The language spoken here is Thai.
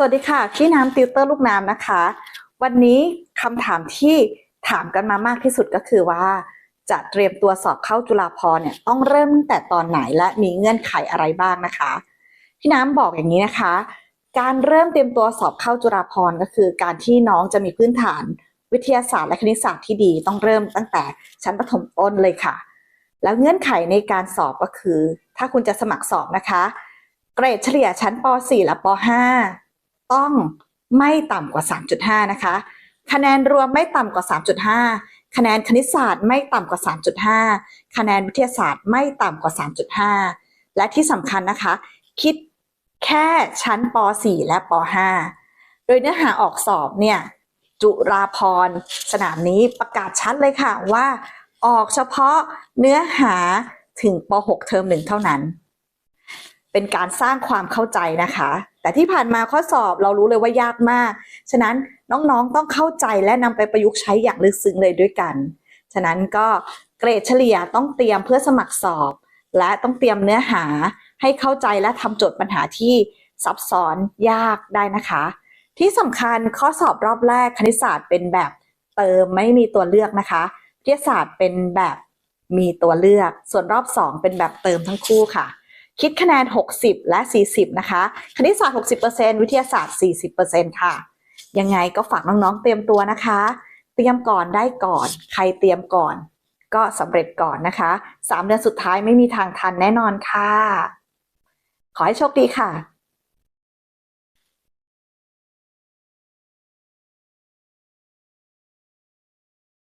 สวัสดีค่ะพี่น้ำติวเตอร์ลูกน้ำนะคะ วันนี้คำถามที่ถามกันมามากที่สุดก็คือว่า จะเตรียมตัวสอบเข้าจุฬาภรณ์เนี่ยต้องเริ่มตั้งแต่ตอนไหนและมีเงื่อนไขอะไรบ้างนะคะพี่น้ำบอกอย่างนี้นะคะ การเริ่มเตรียมตัวสอบเข้าจุฬาภรณ์ก็คือ การที่น้องจะมีพื้นฐานวิทยาศาสตร์และคณิตศาสตร์ที่ดีต้องเริ่มตั้งแต่ชั้นประถมต้นเลยค่ะ แล้วเงื่อนไขในการสอบก็คือ ถ้าคุณจะสมัครสอบนะคะ เกรดเฉลี่ยชั้นป .4 และป .5 ต้องไม่ต่ำกว่า 3.5 นะคะ คะแนนรวมไม่ต่ำกว่า 3.5 คะแนนคณิตศาสตร์ไม่ต่ำกว่า 3.5 คะแนนวิทยาศาสตร์ไม่ต่ำกว่า 3.5 และที่สำคัญนะคะ คิดแค่ชั้นป .4 และป .5 โดยเนื้อหาออกสอบเนี่ยจุราพรสนามนี้ประกาศชัดเลยค่ะว่าออกเฉพาะเนื้อหาถึงป .6 เทอมหนึ่งเท่านั้น เป็นการสร้างความเข้าใจนะคะ แต่ที่ผ่านมาข้อสอบเรารู้เลยว่ายากมาก ฉะนั้นน้องๆต้องเข้าใจและนำไปประยุกต์ใช้อย่างลึกซึ้งเลยด้วยกัน ฉะนั้นก็เกรดเฉลี่ยต้องเตรียมเพื่อสมัครสอบ และต้องเตรียมเนื้อหาให้เข้าใจและทำโจทย์ปัญหาที่ซับซ้อนยากได้นะคะ ที่สำคัญข้อสอบรอบแรกคณิตศาสตร์เป็นแบบเติมไม่มีตัวเลือกนะคะวิทยาศาสตร์เป็นแบบมีตัวเลือก ส่วนรอบ 2 เป็นแบบเติมทั้งคู่ค่ะ คิดคะแนน 60 และ 40 นะคะ คณิตศาสตร์ 60%วิทยาศาสตร์ 40%ค่ะ ยังไงก็ฝากน้องๆ เตรียมตัวนะคะ เตรียมก่อนได้ก่อน ใครเตรียมก่อน ก็สำเร็จก่อนนะคะ 3 เดือนสุดท้ายไม่มีทางทันแน่นอนค่ะ ขอให้โชคดีค่ะ